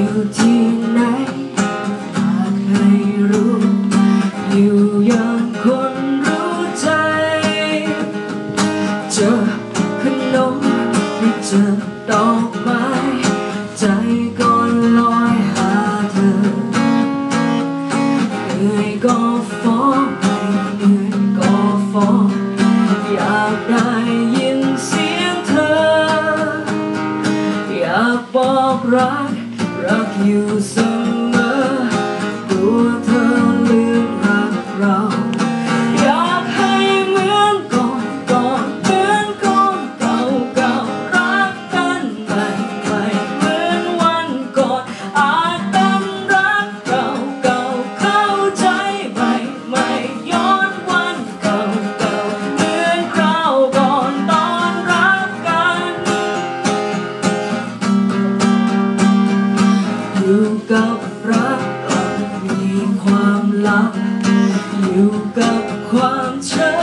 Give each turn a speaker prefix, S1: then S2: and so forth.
S1: อยู่ที่ไหนอยากให้รู้ อยู่อย่างคนรู้ใจ เจอขนมหรือเจอดอกไม้ใจก็ลอยหาเธอเหนื่อยก็ฟ้องไม่เหนื่อยก็ฟ้องอยากได้ยินเสียงเธอ อยากบอกรัก รัก 有个矿车